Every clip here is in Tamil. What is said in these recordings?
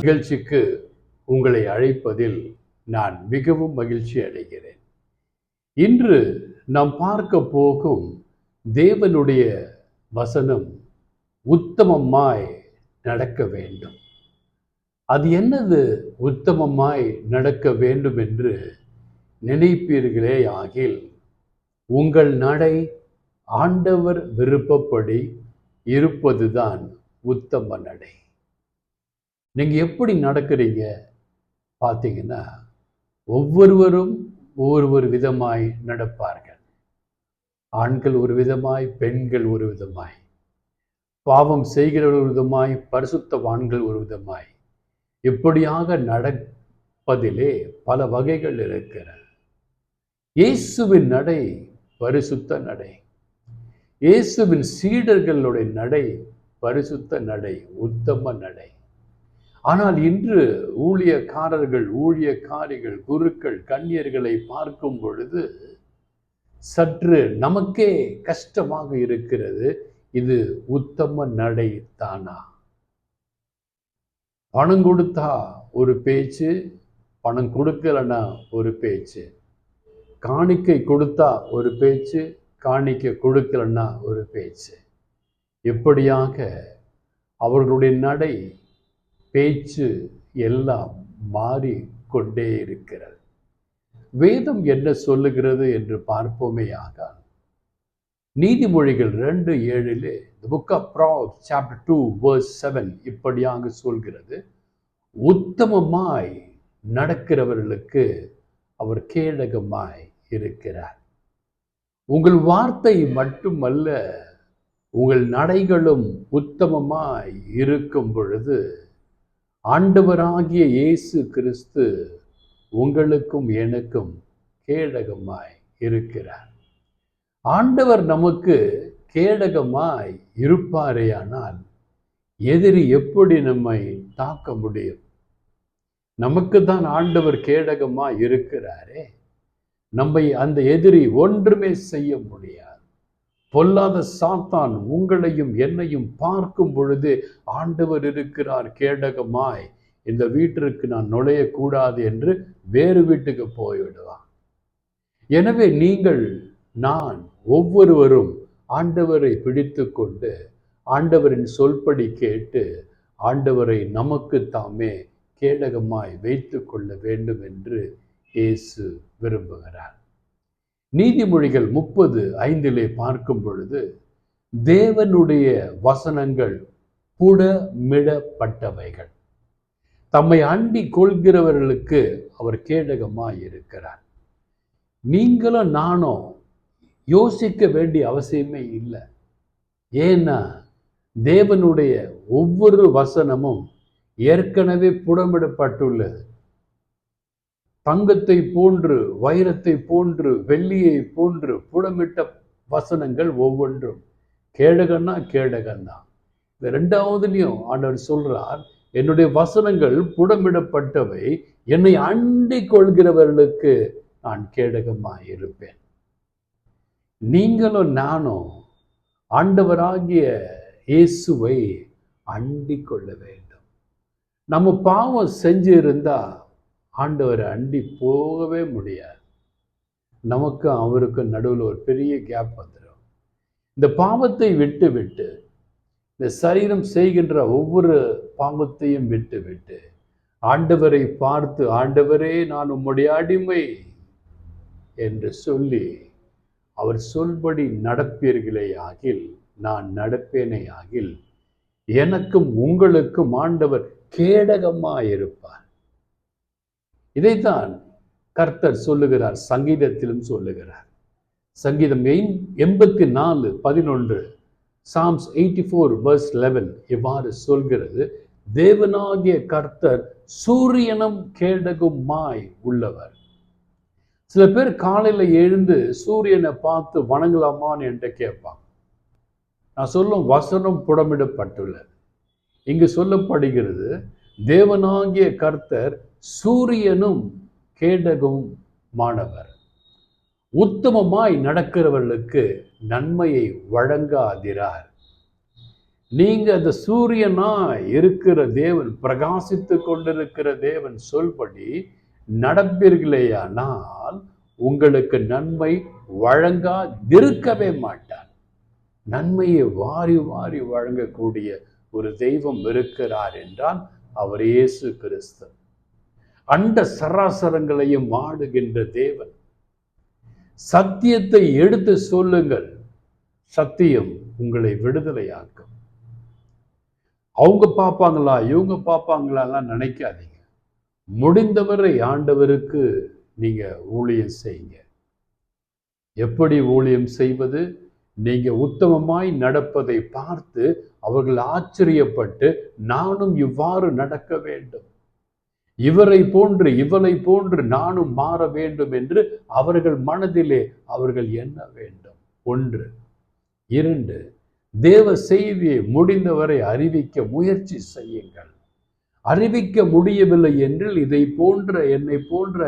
நிகழ்ச்சிக்கு உங்களை அழைப்பதில் நான் மிகவும் மகிழ்ச்சி அடைகிறேன். இன்று நாம் பார்க்க போகும் தேவனுடைய வசனம் உத்தமமாய் நடக்க வேண்டும். அது என்னது உத்தமமாய் நடக்க வேண்டும் என்று நினைப்பீர்களே ஆகில் உங்கள் நடை ஆண்டவர் விருப்பப்படி இருப்பதுதான் உத்தம நடை. நீங்கள் எப்படி நடக்கிறீங்க? பார்த்தீங்கன்னா ஒவ்வொருவரும் ஒவ்வொரு விதமாய் நடப்பார்கள். ஆண்கள் ஒரு விதமாய் பெண்கள் ஒரு விதமாய். பாவம் செய்கிறவர்கள் ஒரு விதமாய் பரிசுத்தவான்கள் ஒரு விதமாய். இப்படியாக நடப்பதிலே பல வகைகள் இருக்கிற. இயேசுவின் நடை பரிசுத்த நடை. இயேசுவின் சீடர்களுடைய நடை பரிசுத்த நடை உத்தம நடை. ஆனால் இன்று ஊழியக்காரர்கள் ஊழியக்காரிகள் குருக்கள் கண்ணியர்களை பார்க்கும் பொழுது சற்று நமக்கே கஷ்டமாக இருக்கிறது. இது உத்தம நடை தானா? பணம் கொடுத்தா ஒரு பேச்சு பணம் கொடுக்கலன்னா ஒரு பேச்சு. காணிக்கை கொடுத்தா ஒரு பேச்சு காணிக்க கொடுக்கலன்னா ஒரு பேச்சு. எப்படியாக அவர்களுடைய நடை பேச்சு எல்லாம் மாறி கொண்டே இருக்கிறது. வேதம் என்ன சொல்லுகிறது என்று பார்ப்போமே ஆகால். நீதிமொழிகள் ரெண்டு ஏழிலே book of Proverbs chapter two verse seven இப்படியாக சொல்கிறது. உத்தமமாய் நடக்கிறவர்களுக்கு அவர் கேடகமாய் இருக்கிறார். உங்கள் வார்த்தை மட்டுமல்ல உங்கள் நடைகளும் உத்தமமாய் இருக்கும் பொழுது ஆண்டவராகிய இயேசு கிறிஸ்து உங்களுக்கும் எனக்கும் கேடகமாய் இருக்கிறார். ஆண்டவர் நமக்கு கேடகமாய் இருப்பாரேயானால் எதிரி எப்படி நம்மை தாக்க முடியும்? நமக்கு தான் ஆண்டவர் கேடகமாய் இருக்கிறாரே. நம்மை அந்த எதிரி ஒன்றுமே செய்ய முடியாது. பொல்லாத சாத்தான் உங்களையும் என்னையும் பார்க்கும் பொழுது ஆண்டவர் இருக்கிறார் கேடகமாய். இந்த வீட்டிற்கு நான் நுழையக்கூடாது என்று வேறு வீட்டுக்கு போய்விடுவான் எனவே நீங்கள் நான் ஒவ்வொருவரும் ஆண்டவரை பிடித்து கொண்டு ஆண்டவரின் சொல்படி கேட்டு ஆண்டவரை நமக்கு தாமே கேடகமாய் வைத்து கொள்ள வேண்டும் என்று இயேசு விரும்புகிறார். நீதிமொழிகள் முப்பது ஐந்திலே பார்க்கும் பொழுது தேவனுடைய வசனங்கள் புடமிடப்பட்டவைகள். தம்மை அண்டி கொள்கிறவர்களுக்கு அவர் கேடகமாக இருக்கிறார் நீங்களும் நானும் யோசிக்க வேண்டிய அவசியமே இல்லை. ஏன்னா தேவனுடைய ஒவ்வொரு வசனமும் ஏற்கனவே புடமிடப்பட்டுள்ளது. தங்கத்தை போன்று வைரத்தை போன்று வெள்ளியை போன்று புடமிட்ட வசனங்கள் ஒவ்வொன்றும். கேடகன்னா கேடகன்தான் இந்த ரெண்டாவதுலையும் ஆண்டவர் சொல்றார் என்னுடைய வசனங்கள் புடமிடப்பட்டவை என்னை அண்டிக் கொள்கிறவர்களுக்கு நான் கேடகமாக இருப்பேன் நீங்களும் நானும் ஆண்டவராகிய இயேசுவை அண்டிக் கொள்ள வேண்டும். நம்ம பாவம் செஞ்சு இருந்தால் ஆண்டவரை அண்டி போகவே முடியாது. நமக்கும் அவருக்கும் நடுவில் ஒரு பெரிய கேப் வந்துடும் இந்த பாவத்தை விட்டு விட்டு இந்த சரீரம் செய்கின்ற ஒவ்வொரு பாவத்தையும் விட்டு விட்டு ஆண்டவரை பார்த்து ஆண்டவரே நான் உம்முடைய அடிமை என்று சொல்லி அவர் சொல்படி நடப்பீர்களே ஆகில் நான் நடப்பேனே ஆகில் எனக்கும் உங்களுக்கும் ஆண்டவர் கேடகமாயிருப்பார். இதைத்தான் கர்த்தர் சொல்லுகிறார் சங்கீதத்திலும் சொல்லுகிறார். சங்கீதம் எண்பத்தி நாலு பதினொன்று Psalms eighty four verse eleven இவ்வாறு சொல்கிறது தேவனாகிய கர்த்தர் சூரியனும் கேடகுமாய் உள்ளவர். சில பேர் காலையில் எழுந்து சூரியனை பார்த்து வணங்கலாமான்னு என்கிட்ட கேட்பான் நான் சொல்லும் வசனம் புடமிடப்பட்டுள்ளது. இங்கு சொல்லப்படுகிறது தேவனாகிய கர்த்தர் சூரியனும் கேடகும் மாணவர். உத்தமமாய் நடக்கிறவர்களுக்கு நன்மையை வழங்காதிரார். நீங்க அந்த சூரியனா இருக்கிற தேவன் பிரகாசித்து கொண்டிருக்கிற தேவன் சொல்படி நடப்பீர்களேயானால் உங்களுக்கு நன்மை வழங்காதிருக்கவே மாட்டார். நன்மையை வாரி வாரி வழங்கக்கூடிய ஒரு தெய்வம் இருக்கிறார் என்றால் அவர் இயேசு கிறிஸ்து. அண்ட சராசரங்களையும் ஆடுகின்ற தேவன். சத்தியத்தை எடுத்து சொல்லுங்கள் சத்தியம் உங்களை விடுதலையாக்கும். அவங்க பார்ப்பாங்களா இவங்க பார்ப்பாங்களாலாம் நினைக்காதீங்க. முடிந்தவரை ஆண்டவருக்கு நீங்க ஊழியம் செய்யுங்க. எப்படி ஊழியம் செய்வது? நீங்க உத்தமமாய் நடப்பதை பார்த்து அவர்கள் ஆச்சரியப்பட்டு நானும் இவ்வாறு நடக்க வேண்டும். இவரை போன்று இவளை போன்று நானும் மாற வேண்டும் என்று அவர்கள் மனதிலே அவர்கள் எண்ண வேண்டும். ஒன்று. இரண்டு. தேவ செய்தியை முடிந்தவரை அறிவிக்க முயற்சி செய்யுங்கள். அறிவிக்க முடியவில்லை என்றில் இதை போன்ற என்னை போன்ற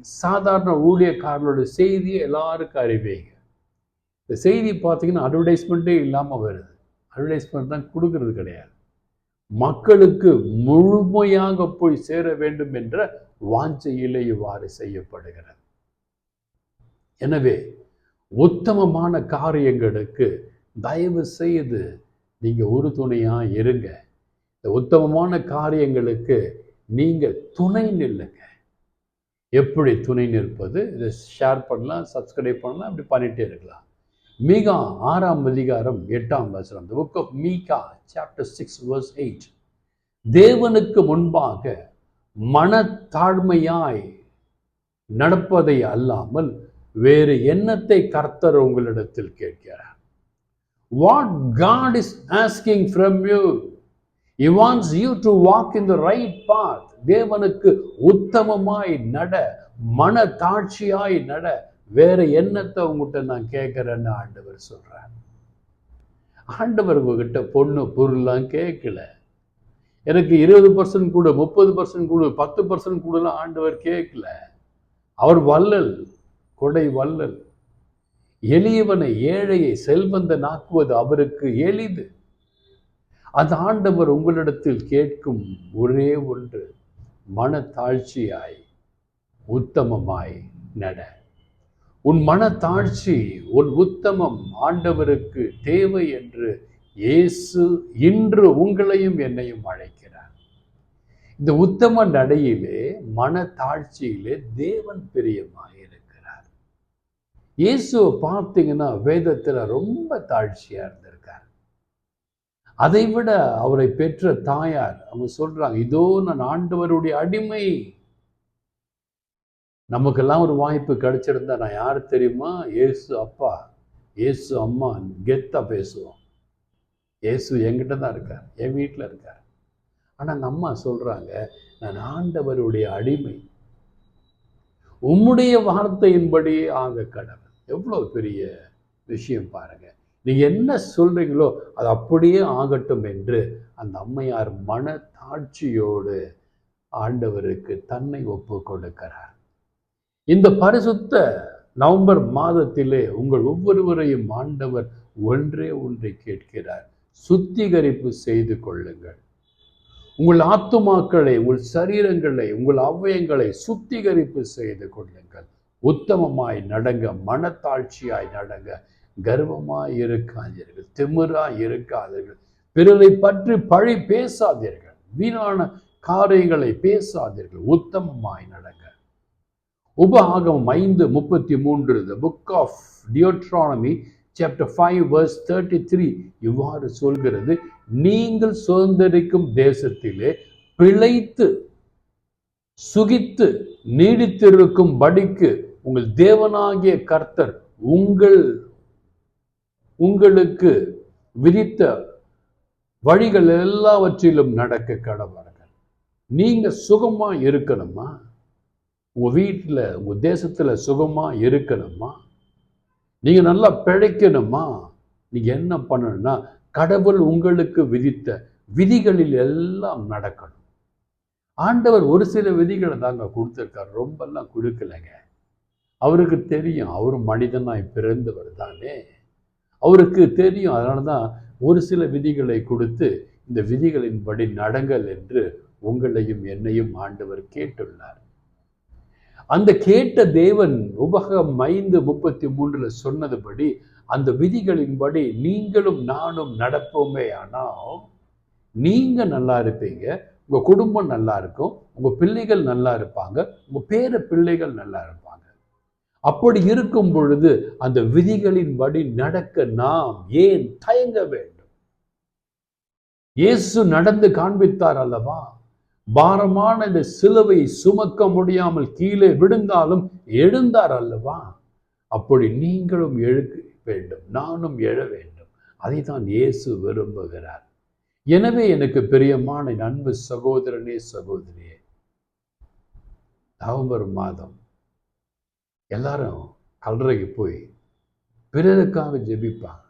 சாதாரண ஊழியக்காரர்களுடைய செய்தியை எல்லாருக்கும் அறிவிங்க இந்த செய்தி பார்த்தீங்கன்னா அட்வர்டைஸ்மெண்ட்டே இல்லாமல் வருது. அட்வர்டைஸ்மெண்ட் தான் கொடுக்கறது கிடையாது. மக்களுக்கு முழுமையாக போய் சேர வேண்டும் என்ற வாஞ்சையிலே இவ்வாறு செய்யப்படுகிறது. எனவே உத்தமமான காரியங்களுக்கு தயவு செய்து நீங்கள் ஒரு துணையாக இருங்க. இந்த உத்தமமான காரியங்களுக்கு நீங்கள் துணை நில்லுங்க. எப்படி துணை நிற்பது? இதை ஷேர் பண்ணலாம் சப்ஸ்கிரைப் பண்ணலாம் அப்படி பண்ணிகிட்டே இருக்கலாம். மீகா ஆறாம் அதிகாரம் எட்டாம் வசனம். The book of Micah chapter six verse eight தேவனுக்கு முன்பாக மனத்தாழ்மையாய் நடப்பதை அல்லாமல் வேறு எண்ணத்தை கர்த்தர் உங்களிடத்தில் கேட்கிறார். What God is asking from you you wants you to walk in the right path தேவனுக்கு உத்தமமாய் நட மன தாட்சியாய் நட வேற என்னத்தை உங்ககிட்ட நான் கேட்குறேன்னு ஆண்டவர் சொல்கிறார் ஆண்டவர் உங்ககிட்ட பொண்ணு பொருள்லாம் கேட்கல. எனக்கு இருபது பர்சன்ட் கூட முப்பது பர்சன்ட் கூட பத்து பர்சன்ட் கூடலாம் ஆண்டவர் கேட்கல. அவர் வல்லல் கொடை வல்லல். எளியவனை ஏழையை செல்வந்தன் ஆக்குவது அவருக்கு எளிது. அந்த ஆண்டவர் உங்களிடத்தில் கேட்கும் ஒரே ஒன்று மனத்தாழ்ச்சியாய் உத்தமமாய் நட. உன் மனத்தாழ்ச்சி உன் உத்தமம் ஆண்டவருக்கு தேவை என்று இயேசு இன்று உங்களையும் என்னையும் அழைக்கிறார். இந்த உத்தம நடையிலே மனத்தாழ்ச்சியிலே தேவன் பிரியமாக இருக்கிறார் இயேசுவை பார்த்தீங்கன்னா வேதத்தில் ரொம்ப தாழ்ச்சியா இருந்திருக்கார். அதை விட அவரை பெற்ற தாயார் அவங்க சொல்றாங்க இதோ நான் ஆண்டவருடைய அடிமை நமக்கெல்லாம் ஒரு வாய்ப்பு கிடைச்சிருந்தா நான் யார் தெரியுமா? இயேசு அப்பா இயேசு அம்மா கெத்தா பேசுவோம். இயேசு என்கிட்ட தான் இருக்கார் என் வீட்டில் இருக்கார். ஆனால் அந்த அம்மா சொல்றாங்க நான் ஆண்டவருடைய அடிமை. உம்முடைய வார்த்தையின்படி ஆக கடவுள். எவ்வளோ பெரிய விஷயம் பாருங்க. நீங்கள் என்ன சொல்றீங்களோ அது அப்படியே ஆகட்டும் என்று அந்த அம்மையார் மன தாட்சியோடு ஆண்டவருக்கு தன்னை ஒப்பு கொடுக்கிறார் இந்த பரிசுத்த நவம்பர் மாதத்திலே உங்கள் ஒவ்வொருவரையும் ஆண்டவர் ஒன்றே ஒன்றை கேட்கிறார். சுத்திகரிப்பு செய்து கொள்ளுங்கள். உங்கள் ஆத்துமாக்களை உங்கள் சரீரங்களை உங்கள் அவயங்களை சுத்திகரிப்பு செய்து கொள்ளுங்கள். உத்தமமாய் நடங்க மனத்தாழ்ச்சியாய் நடங்க. கர்வமாய் இருக்காதீர்கள் திமிராய் இருக்காதீர்கள். பிறரை பற்றி பழி பேசாதீர்கள். வீணான காரியங்களை பேசாதீர்கள். உத்தமமாய் நடங்க. உபஆகமம் ஐந்து முப்பத்தி மூன்று the book of Deuteronomy chapter five verse thirty three இவ்வாறு சொல்கிறது நீங்கள் சுதந்திரிக்கும் தேசத்திலே பிழைத்து சுகித்து நீடித்திருக்கும் படிக்கு உங்கள் தேவனாகிய கர்த்தர் உங்கள் உங்களுக்கு விதித்த வழிகள் எல்லாவற்றிலும் நடக்க கடவார்கள். நீங்க சுகமா இருக்கணுமா? உங்கள் வீட்டில் உங்கள் தேசத்தில் சுகமாக இருக்கணுமா? நீங்கள் நல்லா பிழைக்கணுமா? நீங்கள் என்ன பண்ணணும்னா கடவுள் உங்களுக்கு விதித்த விதிகளில் எல்லாம் நடக்கணும். ஆண்டவர் ஒரு சில விதிகளை தாங்க கொடுத்துருக்கார். ரொம்பலாம் கொடுக்கலைங்க. அவருக்கு தெரியும் அவர் மனிதனாய் பிறந்தவர் தானே. அவருக்கு தெரியும். அதனால தான் ஒரு சில விதிகளை கொடுத்து இந்த விதிகளின்படி நடங்கள் என்று உங்களையும் என்னையும் ஆண்டவர் கேட்டுள்ளார். அந்த கேட்ட தேவன் உபகம் ஐந்து முப்பத்தி மூன்றுல சொன்னதுபடி அந்த விதிகளின்படி நீங்களும் நானும் நடப்போமே ஆனால் நீங்க நல்லா இருப்பீங்க உங்க குடும்பம் நல்லா இருக்கும் உங்க பிள்ளைகள் நல்லா இருப்பாங்க உங்க பேர பிள்ளைகள் நல்லா இருப்பாங்க. அப்படி இருக்கும் பொழுது அந்த விதிகளின்படி நடக்க நாம் ஏன் தயங்க வேண்டும்? இயேசு நடந்து காண்பித்தார் அல்லவா? பாரமான இந்த சிலுவை சுமக்க முடியாமல் கீழே விழுந்தாலும் எழுந்தார் அல்லவா? அப்படி நீங்களும் எழுக்க வேண்டும். நானும் எழ வேண்டும். அதை தான் இயேசு விரும்புகிறார். எனவே எனக்கு பிரியமான என் அன்பு சகோதரனே சகோதரியே நவம்பர் மாதம் எல்லாரும் கல்லறைக்கு போய் பிறருக்காக ஜெபிப்பாங்க.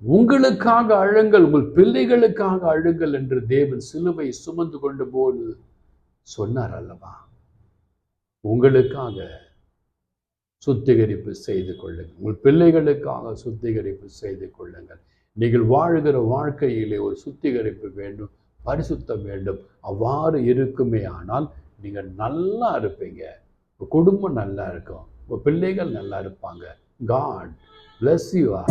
உங்களுக்காக அழுங்கள் உங்கள் பிள்ளைகளுக்காக அழுங்கள் என்று தேவன் சிலுவை சுமந்து கொண்டு போது சொன்னார் அல்லவா? உங்களுக்காக சுத்திகரிப்பு செய்து கொள்ளுங்கள். உங்கள் பிள்ளைகளுக்காக சுத்திகரிப்பு செய்து கொள்ளுங்கள். நீங்கள் வாழ்கிற வாழ்க்கையிலே ஒரு சுத்திகரிப்பு வேண்டும் பரிசுத்தம் வேண்டும். அவ்வாறு இருக்குமே ஆனால் நீங்கள் நல்லா இருப்பீங்க. உங்கள் குடும்பம் நல்லா இருக்கும். உங்கள் பிள்ளைகள் நல்லா இருப்பாங்க. God bless you all